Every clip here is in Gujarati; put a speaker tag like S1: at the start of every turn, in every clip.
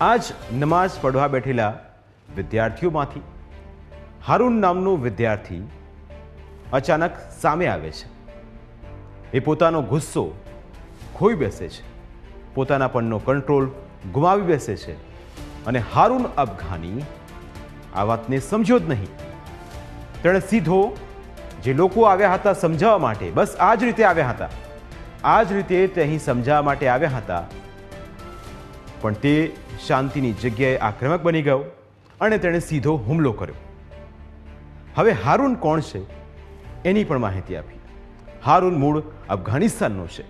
S1: આ જ નમાઝ પઢવા બેઠેલા વિદ્યાર્થીઓમાંથી હારૂન નામનો વિદ્યાર્થી અચાનક સામે આવે છે. એ પોતાનો ગુસ્સો ખોઈ બેસે છે. પોતાના પણનો કંટ્રોલ ગુમાવી બેસે છે અને હારૂન અફઘાની આ વાતને સમજ્યો જ નહીં. તેણે સીધો જે લોકો આવ્યા હતા સમજાવવા માટે, બસ આ જ રીતે આવ્યા હતા. આ જ રીતે તે અહીં સમજાવવા માટે આવ્યા હતા. પણ તે શાંતિની જગ્યાએ આક્રમક બની ગયો અને તેણે સીધો હુમલો કર્યો. હવે હારૂન કોણ છે એની પણ માહિતી આપી. હારૂન મૂળ અફઘાનિસ્તાનનો છે.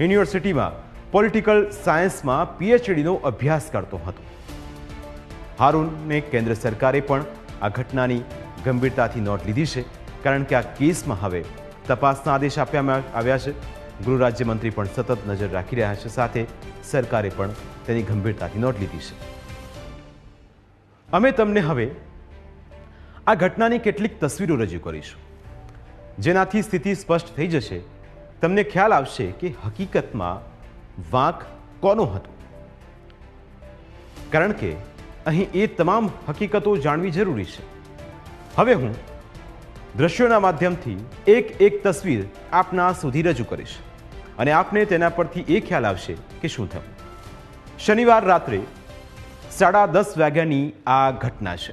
S1: યુનિવર્સિટીમાં પોલિટિકલ સાયન્સમાં પીએચડીનો અભ્યાસ કરતો હતો. હારૂનને કેન્દ્ર સરકારે પણ આ ઘટનાની ગંભીરતાથી નોંધ લીધી છે, કારણ કે આ કેસમાં હવે તપાસના આદેશ આપવામાં આવ્યા છે. ગૃહ રાજ્યમંત્રી પણ સતત નજર રાખી રહ્યા છે. સાથે સરકારે પણ તેની ગંભીરતાથી નોંધ લીધી છે. અમે તમને હવે આ ઘટનાની કેટલીક તસવીરો રજૂ કરીશું. જેનાથી સ્થિતિ સ્પષ્ટ થઈ જશે. તમને ખ્યાલ આવશે કે હકીકતમાં વાંક કોનો હતો? કારણ કે અહીં એ તમામ હકીકતો જાણવી જરૂરી છે. હવે હું દ્રશ્યોના માધ્યમથી એક એક તસવીર આપના સુધી રજૂ કરીશ અને આપને તેના પરથી એ ખ્યાલ આવશે કે શું થયું. શનિવાર રાત્રે સાડા દસ વાગ્યાની આ ઘટના છે.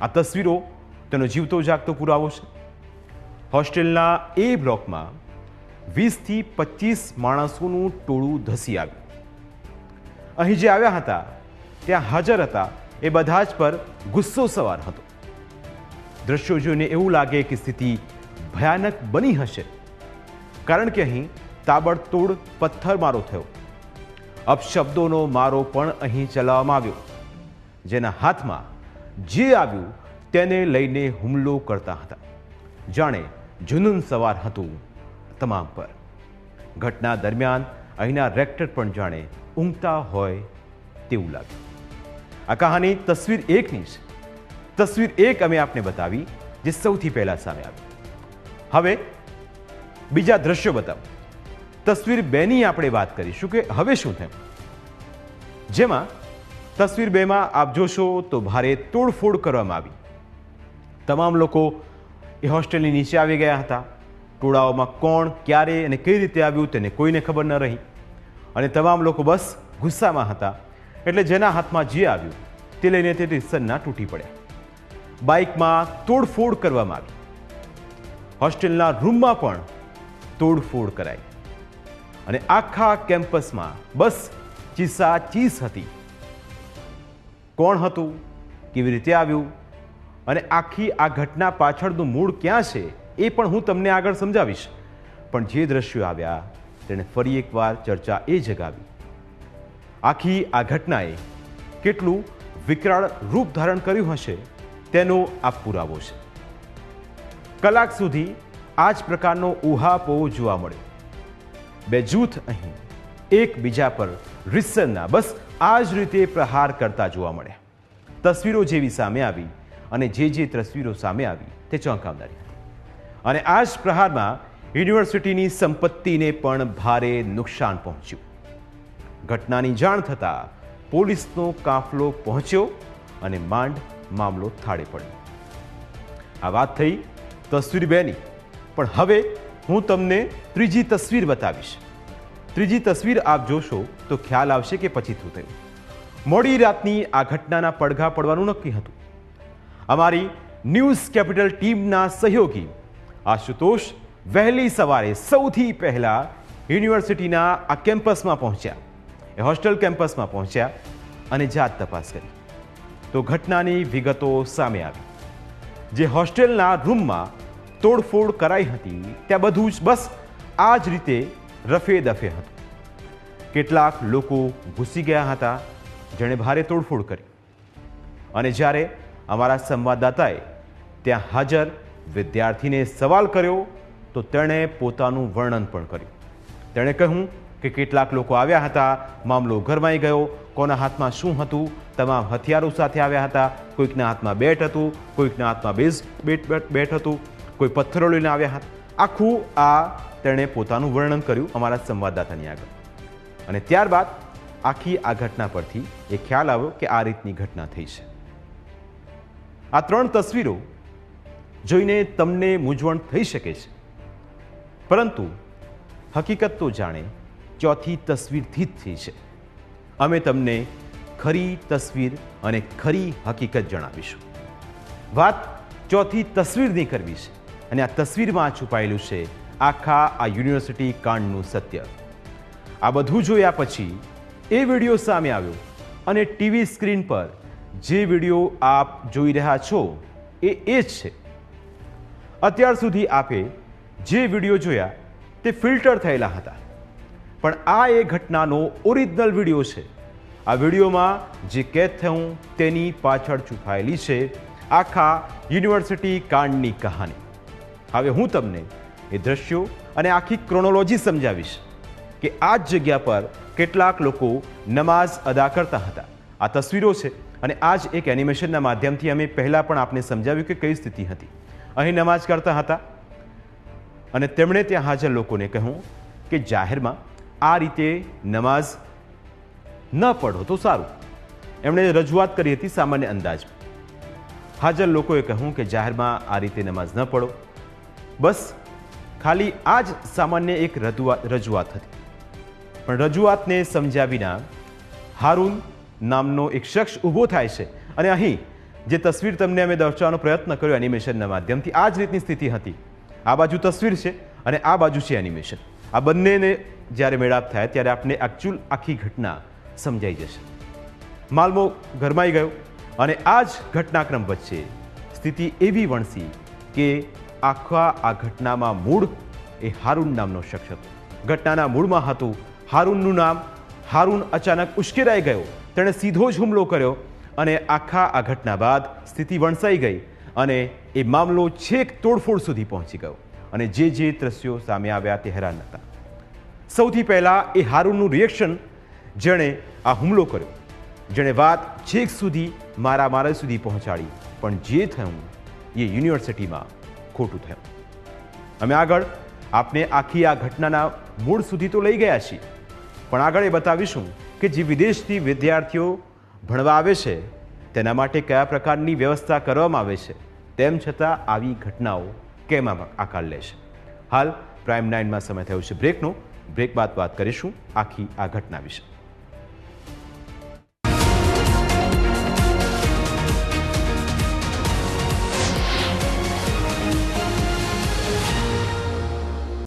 S1: આ તસવીરો તેનો જીવતો જાગતો પુરાવો છે. હોસ્ટેલના એ બ્લોકમાં વીસથી પચીસ માણસોનું ટોળું ધસી આવ્યું. અહીં જે આવ્યા હતા, ત્યાં હાજર હતા એ બધા જ પર ગુસ્સો સવાર હતો. દ્રશ્યો જોઈને એવું લાગે કે સ્થિતિ ભયાનક બની હશે. કારણ કે અહીં તાબડતોડ પથ્થરમારો થયો. અપશબ્દોનો મારો પણ અહીં ચલાવવામાં આવ્યો. જેના હાથમાં જે આવ્યું તેને લઈને હુમલો કરતા હતા. જાણે જુનૂન સવાર હતું તમામ પર. ઘટના દરમિયાન અહીંના રેક્ટર પણ જાણે ઊંઘતા હોય તેવું લાગ્યું. આ કહાની તસવીર એકની છે તસવીર એક અમે આપને બતાવી, જે સૌથી પહેલા સામે આવી. હવે બીજા દ્રશ્યો બતાવો. તસવીર બેની આપણે વાત કરીશું કે હવે શું થયું? જેમાં તસવીર બેમાં આપ જોશો તો ભારે તોડફોડ કરવામાં આવી. તમામ લોકો એ હોસ્ટેલની નીચે આવી ગયા હતા. ટોળાઓમાં કોણ, ક્યારે અને કઈ રીતે આવ્યું તેને કોઈને ખબર ન રહી. અને તમામ લોકો બસ ગુસ્સામાં હતા. એટલે જેના હાથમાં જે આવ્યું, તે લઈને તે રિસનના તૂટી પડ્યા. બાઇકમાં તોડફોડ કરવામાં આવી. હોસ્ટેલના રૂમમાં પણ તોડફોડ કરાઈ. અને આખા કેમ્પસમાં બસ ચીસા ચીસ હતી. કોણ હતું? કેવી રીતે આવ્યું? અને આખી આ ઘટના પાછળનું મૂળ ક્યાં છે? એ પણ હું તમને આગળ સમજાવીશ. પણ જે દ્રશ્યો આવ્યા, તેણે ફરી એકવાર ચર્ચા એ જગાવી. આખી આ ઘટનાએ કેટલું વિકરાળ રૂપ ધારણ કર્યું હશે? તેનો આ પુરાવો છે. કલાક સુધી આ જ પ્રકારનો ઉહાપોહ જોવા મળ્યો. બે જૂથ અહીં, એકબીજા પર રિસરના, બસ આ જ રીતે પ્રહાર કરતા જોવા મળ્યા. તસવીરો જેવી સામે આવી અને જે જે તસવીરો સામે આવી તે ચોંકાવનારી હતી. અને આ જ પ્રહારમાં યુનિવર્સિટીની સંપત્તિને પણ ભારે નુકસાન પહોંચ્યું. ઘટનાની જાણ થતાં પોલીસનો કાફલો પહોંચ્યો અને માંડ મામલો થાળે પડ્યો. આ વાત થઈ તસવીર બેની પણ હવે હું તમને ત્રીજી તસવીર બતાવીશ. ત્રીજી તસવીર આપ જોશો તો ખ્યાલ આવશે કે પછી શું થયું. મોડી રાતની આ ઘટનાના પડઘા પડવાનું નક્કી હતું. અમારી ન્યૂઝ કેપિટલ ટીમના સહયોગી આશુતોષ વહેલી સવારે સૌથી પહેલા યુનિવર્સિટીના આ કેમ્પસમાં પહોંચ્યા. એ હોસ્ટેલ કેમ્પસમાં પહોંચ્યા અને જાત તપાસ કરી. તો ઘટનાની વિગતો સામે આવી. જે હોસ્ટેલના રૂમમાં તોડફોડ કરાઈ હતી, ત્યાં બધું જ બસ આ જ રીતે રફે દફે હતું. કેટલાક લોકો ઘૂસી ગયા હતા, જેણે ભારે તોડફોડ કરી. અને જ્યારે અમારા સંવાદદાતાએ ત્યાં હાજર વિદ્યાર્થીને સવાલ કર્યો, તો તેણે પોતાનું વર્ણન પણ કર્યું. તેણે કહ્યું કે કેટલાક લોકો આવ્યા હતા, મામલો ગરમાઈ ગયો. કોના હાથમાં શું હતું, તમામ હથિયારો સાથે આવ્યા હતા. કોઈકના હાથમાં બેટ હતું, કોઈકના હાથમાં બેઝ બેટ બેટ હતું. કોઈ પથ્થરો લઈને આવ્યા હતા. આખું આ તેણે પોતાનું વર્ણન કર્યું અમારા સંવાદદાતાની આગળ. અને ત્યારબાદ આખી આ ઘટના પરથી એ ખ્યાલ આવ્યો કે આ રીતની ઘટના થઈ છે. આ ત્રણ તસવીરો જોઈને તમને મૂંઝવણ થઈ શકે છે. પરંતુ હકીકત તો જાણે ચોથી તસવીરથી જ થઈ છે. અમે તમને ખરી તસવીર અને ખરી હકીકત જણાવીશું. વાત ચોથી તસવીરની કરવી છે અને આ તસવીરમાં છુપાયેલું છે આખા આ યુનિવર્સિટી કાંડનું સત્ય. આ બધું જોયા પછી એ વીડિયો સામે આવ્યો અને ટીવી સ્ક્રીન પર જે વીડિયો આપ જોઈ રહ્યા છો એ એ જ છે. અત્યાર સુધી આપે જે વીડિયો જોયા તે ફિલ્ટર થયેલા હતા. પણ આ એ ઘટનાનો ઓરિજિનલ વીડિયો છે. આ વિડીયોમાં જે કેદ થયું તેની પાછળ છુપાયેલી છે આખા યુનિવર્સિટી કાંડની કહાની. હવે હું તમને એ દ્રશ્યો અને આખી ક્રોનોલોજી સમજાવીશ કે આ જ જગ્યા પર કેટલાક લોકો નમાઝ અદા કરતા હતા. આ તસવીરો છે અને આ જ એક એનિમેશનના માધ્યમથી અમે પહેલાં પણ આપને સમજાવ્યું કે કઈ સ્થિતિ હતી. અહીં નમાઝ કરતા હતા અને તેમણે ત્યાં હાજર લોકોને કહ્યું કે જાહેરમાં આ રીતે નમાઝ ન પઢો તો સારું. એમણે રજૂઆત કરી હતી સામાન્ય અંદાજ. હાજર લોકોએ કહ્યું કે જાહેરમાં આ રીતે નમાઝ ન પઢો. બસ, ખાલી આ જ સામાન્ય એક રજૂઆત રજૂઆત હતી. પણ રજૂઆતને સમજ્યા વિના હારૂન નામનો એક શખ્સ ઊભો થાય છે. અને અહીં જે તસવીર તમને અમે દર્શાવવાનો પ્રયત્ન કર્યો એનિમેશનના માધ્યમથી, આ જ રીતની સ્થિતિ હતી. આ બાજુ તસવીર છે અને આ બાજુ છે એનિમેશન આ બંનેને જ્યારે મેળાપ થાય ત્યારે આપને એકચ્યુઅલ આખી ઘટના સમજાઈ જશે. માલમો ગરમાઈ ગયો અને આ જ ઘટનાક્રમ વચ્ચે સ્થિતિ એવી વણસી કે આખા આ ઘટનામાં મૂળ એ હારૂન નામનો શખ્સ હતો. ઘટનાના મૂળમાં હતું હારૂનનું નામ. હારૂન અચાનક ઉશ્કેરાઈ ગયો. તેણે સીધો જ હુમલો કર્યો અને આખા આ ઘટના બાદ સ્થિતિ વણસાઈ ગઈ અને એ મામલો છેક તોડફોડ સુધી પહોંચી ગયો. અને જે જે દ્રશ્યો સામે આવ્યા તે હેરાન હતા. સૌથી પહેલાં એ હારૂનનું રિએક્શન જેણે આ હુમલો કર્યો. જેણે વાત છેક સુધી મારા મારા સુધી પહોંચાડી. પણ જે થયું, એ યુનિવર્સિટીમાં ખોટું થયું. અમે આગળ, આપને આખી આ ઘટનાના મૂળ સુધી તો લઈ ગયા છીએ. પણ આગળ એ બતાવીશું કે જે વિદેશથી વિદ્યાર્થીઓ ભણવા આવે છે, તેના માટે કયા પ્રકારની વ્યવસ્થા કરવામાં આવે છે. તેમ છતાં આવી ઘટનાઓ કેમ આકાર લેશે. હાલ પ્રાઇમ નાઇનમાં સમય થયો છે બ્રેકનો. બ્રેક બાદ વાત કરીશું આખી આ ઘટના વિશે.